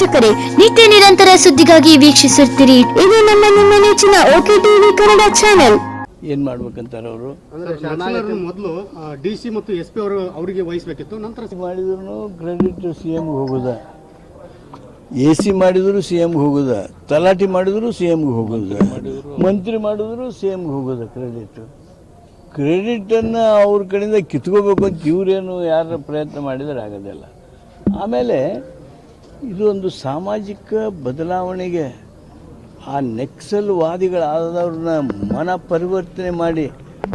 ವೀಕ್ಷಕರೇ ನಿತ್ಯ ನಿರಂತರ ಸುದ್ದಿಗಾಗಿ ವೀಕ್ಷಿಸುತ್ತೀರಿ ಇದು ನಮ್ಮ ನಿಮ್ಮ ನೆಚ್ಚಿನ ಓಕೆ ಟಿವಿ ಕನ್ನಡ ಚಾನೆಲ್. ಏನ್ ಮಾಡ್ಬೇಕಂತಾರೆ ಅವರು? ಮೊದಲು ಡಿ ಸಿ ಮತ್ತು ಎಸ್ ಪಿ ಅವರು ಅವರಿಗೆ ವಹಿಸಬೇಕಿತ್ತು ನಂತರ ಮಾಡಿದ್ರು ಕ್ರೆಡಿಟ್ ಸಿ ಎಮ್ಗೆ ಹೋಗೋದ. ಎ ಸಿ ಮಾಡಿದ್ರು ಸಿ ಎಮ್ಗೆ ಹೋಗುದ. ತಲಾಟಿ ಮಾಡಿದ್ರು ಸಿ ಎಮ್ಗೆ ಹೋಗೋದ. ಮಂತ್ರಿ ಮಾಡಿದ್ರು ಸಿ ಎಮ್ಗೆ ಹೋಗೋದ ಕ್ರೆಡಿಟ್. ಕ್ರೆಡಿಟನ್ನು ಅವ್ರ ಕಡೆಯಿಂದ ಕಿತ್ಕೋಬೇಕು ಅಂತ ಇವರೇನು ಯಾರ ಪ್ರಯತ್ನ ಮಾಡಿದರೆ ಆಗೋದಿಲ್ಲ. ಆಮೇಲೆ ಇದು ಒಂದು ಸಾಮಾಜಿಕ ಬದಲಾವಣೆಗೆ ಆ ನೆಕ್ಸಲ್ ವಾದಿಗಳಾದವ್ರನ್ನ ಮನ ಪರಿವರ್ತನೆ ಮಾಡಿ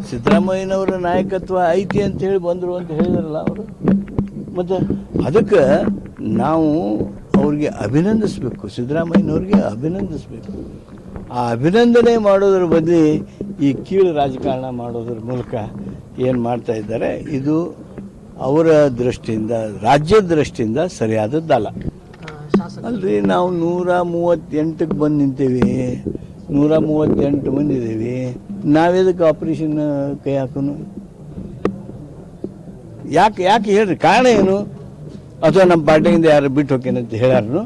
ಸಿದ್ದರಾಮಯ್ಯನವರ ನಾಯಕತ್ವ ಐತಿ ಅಂತ ಹೇಳಿ ಬಂದರು ಅಂತ ಹೇಳಿದ್ರಲ್ಲ ಅವರು. ಮತ್ತು ಅದಕ್ಕೆ ನಾವು ಅವ್ರಿಗೆ ಅಭಿನಂದಿಸಬೇಕು, ಸಿದ್ದರಾಮಯ್ಯನವ್ರಿಗೆ ಅಭಿನಂದಿಸಬೇಕು. ಆ ಅಭಿನಂದನೆ ಮಾಡೋದ್ರ ಬದಲಿ ಈ ಕೀಳು ರಾಜಕಾರಣ ಮಾಡೋದ್ರ ಮೂಲಕ ಏನು ಮಾಡ್ತಾ ಇದ್ದಾರೆ, ಇದು ಅವರ ದೃಷ್ಟಿಯಿಂದ, ರಾಜ್ಯದ ದೃಷ್ಟಿಯಿಂದ ಸರಿಯಾದದ್ದಲ್ಲ. ಅಲ್ರಿ, ನಾವು ನೂರ ಮೂವತ್ತೆಂಟಕ್ಕೆ ಬಂದು ನಿಂತೀವಿ. ನೂರ ಮೂವತ್ತೆಂಟು ಮಂದಿ ನಾವೇದಕ್ಕೆ ಆಪ್ರೇಷನ್ ಕೈ ಹಾಕೋನು? ಯಾಕೆ ಯಾಕೆ ಹೇಳ್ರಿ? ಕಾರಣ ಏನು? ಅಥವಾ ನಮ್ಮ ಪಾರ್ಟಿಯಿಂದ ಯಾರು ಬಿಟ್ಟು ಹೋಗ್ಯಾನಂತ ಹೇಳ್ಯಾರನು?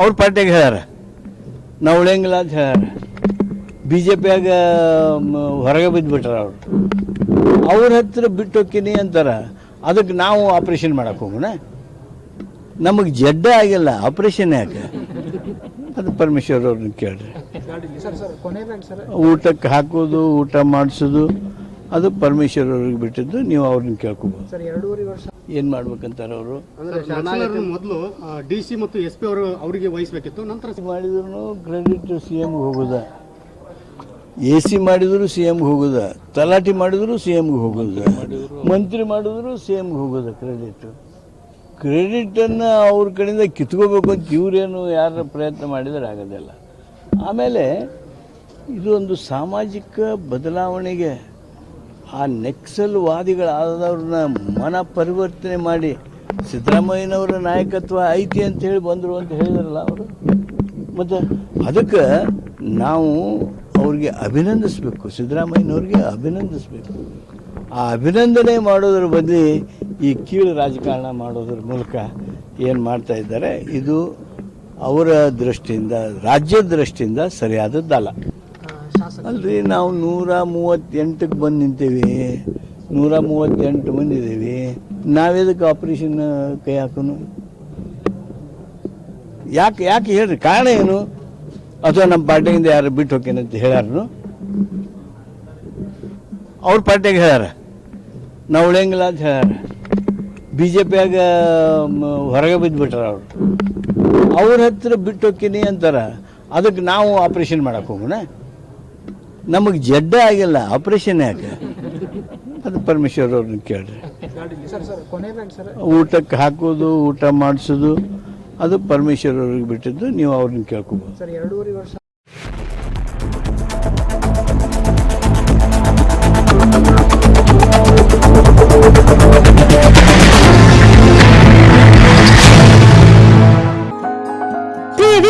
ಅವ್ರ ಪಾರ್ಟಿಯಾಗ ಹೇಳ್ಯಾರ. ನಾವು ಉಳಿಯಂಗಿಲ್ಲ ಅಂತ ಹೇಳ್ಯಾರ. ಬಿ ಜೆ ಪಿಯಾಗ ಹೊರಗೆ ಬಿದ್ದುಬಿಟ್ರ ಅವ್ರು. ಅವ್ರ ಹತ್ರ ಬಿಟ್ಟು ಹೋಗ್ತೀನಿ ಅಂತಾರ. ಅದಕ್ಕೆ ನಾವು ಆಪ್ರೇಷನ್ ಮಾಡಕ್ಕೆ ಹೋಗೋಣ? ನಮಗೆ ಜಡ್ಡ ಆಗಿಲ್ಲ ಆಪರೇಷನ್ ಯಾಕೆ? ಅದು ಪರಮೇಶ್ವರ್ ಅವ್ರನ್ನ ಕೇಳ್ರಿ. ಊಟಕ್ಕೆ ಹಾಕೋದು ಊಟ ಮಾಡಿಸೋದು ಅದು ಪರಮೇಶ್ವರ್ ಅವ್ರಿಗೆ ಬಿಟ್ಟಿದ್ದು ನೀವು ಅವ್ರನ್ನ ಕೇಳ್ಕೊಬೋದು. ಏನು ಮಾಡ್ಬೇಕಂತಾರೆ ಅವರು? ಮೊದಲು ಡಿ ಸಿ ಮತ್ತು ಎಸ್ ಪಿ ಅವರು ಅವರಿಗೆ ವಹಿಸಬೇಕಿತ್ತು ನಂತರ ಮಾಡಿದ್ರು ಕ್ರೆಡಿಟ್ ಸಿ ಎಮ್ಗೆ ಹೋಗುದ. ಎ ಸಿ ಮಾಡಿದ್ರು ಸಿ ಎಮ್ಗೆ ಹೋಗುದ ತಲಾಟಿ ಮಾಡಿದ್ರು ಸಿ ಎಮ್ಗೆ ಹೋಗೋದ ಮಂತ್ರಿ ಮಾಡಿದ್ರು ಸಿ ಎಮ್ಗೆ ಹೋಗೋದ ಕ್ರೆಡಿಟ್. ಕ್ರೆಡಿಟನ್ನು ಅವ್ರ ಕಡೆಯಿಂದ ಕಿತ್ಕೋಬೇಕು ಅಂತ ಇವರೇನು ಯಾರು ಪ್ರಯತ್ನ ಮಾಡಿದರೆ ಆಗೋದಿಲ್ಲ ಆಮೇಲೆ ಇದು ಒಂದು ಸಾಮಾಜಿಕ ಬದಲಾವಣೆಗೆ ಆ ನೆಕ್ಸಲ್ ವಾದಿಗಳಾದವ್ರನ್ನ ಮನ ಪರಿವರ್ತನೆ ಮಾಡಿ ಸಿದ್ದರಾಮಯ್ಯನವರ ನಾಯಕತ್ವ ಐತಿ ಅಂತ ಹೇಳಿ ಬಂದರು ಅಂತ ಹೇಳಿದ್ರಲ್ಲ ಅವರು. ಮತ್ತು ಅದಕ್ಕೆ ನಾವು ಅವ್ರಿಗೆ ಅಭಿನಂದಿಸಬೇಕು, ಸಿದ್ದರಾಮಯ್ಯನವ್ರಿಗೆ ಅಭಿನಂದಿಸಬೇಕು. ಆ ಅಭಿನಂದನೆ ಮಾಡೋದ್ರ ಬದಲಿ ಈ ಕೀಳು ರಾಜಕಾರಣ ಮಾಡೋದ್ರ ಮೂಲಕ ಏನು ಮಾಡ್ತಾ ಇದ್ದಾರೆ, ಇದು ಅವರ ದೃಷ್ಟಿಯಿಂದ, ರಾಜ್ಯದ ದೃಷ್ಟಿಯಿಂದ ಸರಿಯಾದದ್ದಲ್ಲ. ಅಲ್ರಿ, ನಾವು ನೂರ ಮೂವತ್ತೆಂಟಕ್ಕೆ ಬಂದು ನಿಂತೀವಿ. ನೂರ ಮೂವತ್ತೆಂಟು ಬಂದಿದ್ದೀವಿ ನಾವೇದಕ್ಕೆ ಆಪ್ರೇಷನ್ ಕೈ ಹಾಕೋನು? ಯಾಕೆ ಯಾಕೆ ಹೇಳ್ರಿ, ಕಾರಣ ಏನು? ಅಥವಾ ನಮ್ಮ ಪಾರ್ಟಿಯಿಂದ ಯಾರು ಬಿಟ್ಟು ಅಂತ ಹೇಳ್ಯಾರನು? ಅವ್ರ ಪಾರ್ಟಿಯಾಗ ಹೇಳ್ಯಾರ. ನಾವು ಉಳಿಯಂಗಿಲ್ಲ ಅಂತ ಹೇಳ್ಯಾರ. ಬಿ ಜೆ ಪಿಯಾಗ ಹೊರಗೆ ಬಿದ್ದುಬಿಟ್ರ ಅವರು. ಅವ್ರ ಹತ್ರ ಬಿಟ್ಟು ಹೋಗ್ತೀನಿ ಅಂತಾರ. ಅದಕ್ಕೆ ನಾವು ಆಪ್ರೇಷನ್ ಮಾಡಕ್ಕೆ ಹೋಗೋಣ. ನಮಗೆ ಜಡ್ಡ ಆಗಿಲ್ಲ, ಆಪ್ರೇಷನ್ ಯಾಕೆ? ಅದು ಪರಮೇಶ್ವರ್ ಅವ್ರನ್ನ ಕೇಳ್ರಿ. ಊಟಕ್ಕೆ ಹಾಕೋದು, ಊಟ ಮಾಡಿಸೋದು, ಅದು ಪರಮೇಶ್ವರ್ ಅವ್ರಿಗೆ ಬಿಟ್ಟಿದ್ದು, ನೀವು ಅವ್ರನ್ನ ಕೇಳ್ಕೊಬೋದು.